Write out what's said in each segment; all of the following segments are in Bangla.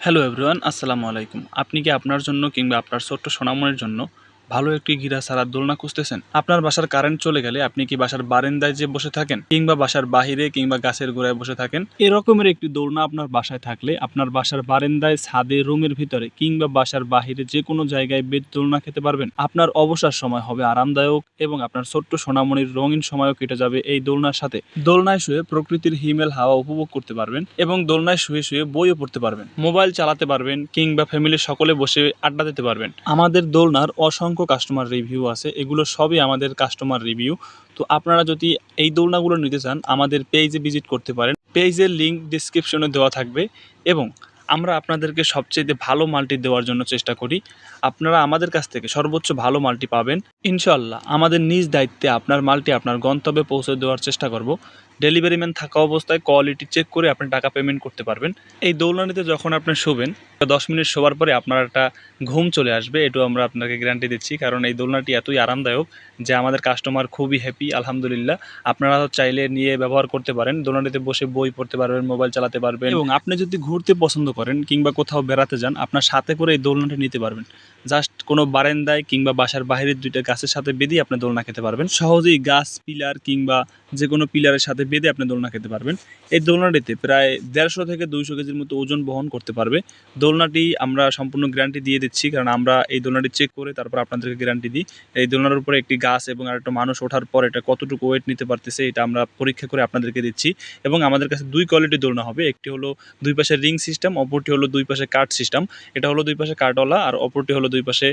হ্যালো এভরিওয়ান আসসালামু আলাইকুম আপনি কি আপনার জন্য কিংবা আপনার ছোট্ট সোনামনের জন্য ভালো একটি গিরা সারার দোলনা খুঁজতেছেন? আপনার বাসার কারেন্ট চলে গেলে আপনি কি বাসার বারান্দায় যে বসে থাকেন, কিংবা বাসার বাহিরে কিংবা গাছের গোড়ায় বসে থাকেন? এরকমের একটি দোলনা আপনার বাসায় থাকলে আপনার বাসার বারান্দায়, ছাদে, রুমের ভিতরে, কিংবা বাসার বাহিরে যে কোনো জায়গায় বেড দোলনা খেতে পারবেন। আপনার অবসর সময় হবে আরামদায়ক এবং আপনার ছোট্ট সোনামণির রঙিন সময়ও কেটে যাবে এই দোলনার সাথে। দোলনায় শুয়ে প্রকৃতির হিমেল হাওয়া উপভোগ করতে পারবেন এবং দোলনায় শুয়ে শুয়ে বইও পড়তে পারবেন। মোবাইল চালাতে পারবেন কিংবা ফ্যামিলির সকলে বসে আড্ডা দিতে পারবেন। আমাদের দোলনার অসংখ্য কাস্টমার রিভিউ আছে, এগুলো সবই আমাদের কাস্টমার রিভিউ তো আপনারা যদি এই দোলনাগুলো নিতে চান, আমাদের পেজে ভিজিট করতে পারেন। পেজের লিঙ্ক ডিসক্রিপশনে দেওয়া থাকবে এবং আমরা আপনাদেরকে সবচেয়ে ভালো মালটি দেওয়ার জন্য চেষ্টা করি। আপনারা আমাদের কাছ থেকে সর্বোচ্চ ভালো মালটি পাবেন। ইনশাল্লাহ আমাদের নিজ দায়িত্বে আপনার মালটি আপনার গন্তব্যে পৌঁছে দেওয়ার চেষ্টা করব। ডেলিভারি ম্যান থাকা অবস্থায় কোয়ালিটি চেক করে আপনি টাকা পেমেন্ট করতে পারবেন। এই দৌলনাটিতে যখন আপনি শোবেন, দশ মিনিট শোবার পরে আপনার একটা ঘুম চলে আসবে, এটাও আমরা আপনাকে গ্যারান্টি দিচ্ছি, কারণ এই দোলনাটি এতই আরামদায়ক যে আমাদের কাস্টমার খুবই হ্যাপি আলহামদুলিল্লাহ। আপনারা চাইলে নিয়ে ব্যবহার করতে পারেন, দোলনাটিতে বসে বই পড়তে পারবেন মোবাইল চালাতে পারবেন। এবং আপনি যদি ঘুরতে পছন্দ করেন কিংবা কোথাও বেড়াতে যান, আপনার সাথে করে এই দোলনাটি নিতে পারবেন। জাস্ট কোনো বারান্দায় কিংবা বাসার বাইরের দুইটা গাছের সাথে বেঁধে আপনি দোলনা খেতে পারবেন। সহজেই গাছ, পিলার কিংবা যে কোনো পিলারের সাথে বেঁধে আপনি দোলনা খেতে পারবেন। এই দোলনাটিতে প্রায় দেড়শো থেকে দুইশো কেজির মতো ওজন বহন করতে পারবে। দোলনাটি আমরা সম্পূর্ণ গ্যারান্টি দিয়ে দিচ্ছি, কারণ আমরা এই দোলনাটি চেক করে তারপর আপনাদেরকে গ্যারান্টি দিই। এই দোলনার উপরে একটি গাছ এবং আরেকটা মানুষ ওঠার পর এটা কতটুকু ওয়েট নিতে পারতেছে এটা আমরা পরীক্ষা করে আপনাদেরকে দিচ্ছি। এবং আমাদের কাছে দুই কোয়ালিটি দোলনা হবে, একটি হলো দুই পাশে রিং সিস্টেম অপরটি হলো দুই পাশে কাঠ সিস্টেম এটা হলো দুই পাশে কাঠওয়ালা আর অপরটি হলো দুই পাশে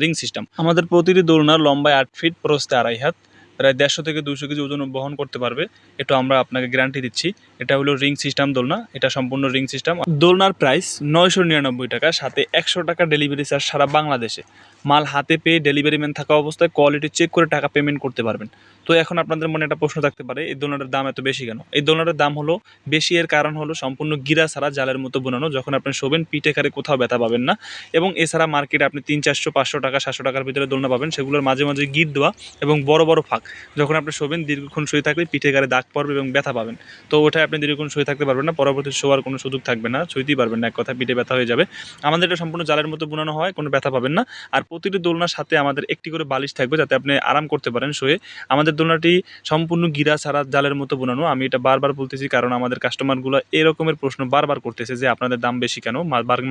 রিং সিস্টেম আমাদের প্রতিটি দোলনার লম্বায় আট ফিট প্রস্তে আড়াই হাত। প্রায় দেড়শো থেকে দুশো কেজি ওজন বহন করতে পারবে। এটা আমরা আপনাকে গ্যারান্টি দিচ্ছি। এটা হলো রিং সিস্টেম দোলনা। এটা সম্পূর্ণ রিং সিস্টেম। দোলনার প্রাইস নয়শো নিরানব্বই টাকা, সাথে একশো টাকা ডেলিভারি চার্জ সারা বাংলাদেশে। মাল হাতে পেয়ে ডেলিভারি ম্যান থাকা অবস্থায় কোয়ালিটি চেক করে টাকা পেমেন্ট করতে পারবেন। তো এখন আপনাদের মনে একটা প্রশ্ন থাকতে পারে, এই দোলনাটার দাম এত বেশি কেন? এই দোলনাটার দাম হলো বেশি, এর কারণ হলো সম্পূর্ণ গিরা ছাড়া জালের মতো বোনানো। যখন আপনি শোবেন, পিঠে কারে কোথাও ব্যথা পাবেন না। এবং এছাড়া মার্কেটে আপনি তিন, চারশো, পাঁচশো টাকা, সাতশো টাকার ভিতরে দোলনা পাবেন। সেগুলোর মাঝে মাঝে গিট দেওয়া এবং বড় বড় ফাঁক। যখন আপনি শোবেন, দীর্ঘক্ষণ শুয়ে থাকলে পিঠে কারে দাগ পড়বে এবং ব্যথা পাবেন। তো ওটাই আপনি দীর্ঘক্ষণ শুয়ে থাকতে পারবেন না, পরবর্তী শোয়ার কোনো সুযোগ থাকবে না, শুইতেই পারবেন না, এক কথা পিঠে ব্যথা হয়ে যাবে। আমাদের এটা সম্পূর্ণ জালের মতো বোনানো হয়, কোনো ব্যথা পাবেন না। আর প্রতিটি দোলনার সাথে আমাদের একটি করে বালিশ থাকবে যাতে আপনি আরাম করতে পারেন শুয়ে। আমাদের দোলনাটি সম্পূর্ণ গিরা ছাড়া জালের মতো বোনানো। আমি এটা বারবার বলতেছি কারণ আমাদের কাস্টমারগুলো এরকমের প্রশ্ন বারবার করতেছে যে, আপনাদের দাম বেশি কেন?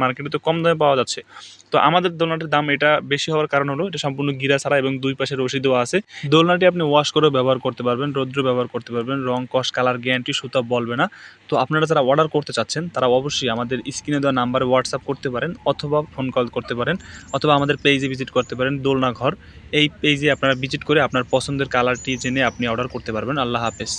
মার্কেটে তো কম দামে পাওয়া যাচ্ছে। তো আমাদের দোলনাটির দাম এটা বেশি হওয়ার কারণ হলো, এটা সম্পূর্ণ গিরা ছাড়া এবং দুই পাশে রশি দেওয়া আছে। দোলনাটি আপনি ওয়াশ করেও ব্যবহার করতে পারবেন, রৌদ্র ব্যবহার করতে পারবেন, রং কস কালার গ্যারান্টি, সুতা বলবে না। তো আপনারা যারা অর্ডার করতে চাচ্ছেন, তারা অবশ্যই আমাদের স্ক্রিনে দেওয়া নাম্বারে হোয়াটসঅ্যাপ করতে পারেন অথবা ফোন কল করতে পারেন অথবা আমাদের পেজে ভিজিট করতে পারেন দোলনা ঘর। এই পেজে আপনারা ভিজিট করে আপনার পছন্দের কালারটি জেনে আপনি অর্ডার করতে পারবেন। আল্লাহ হাফেজ।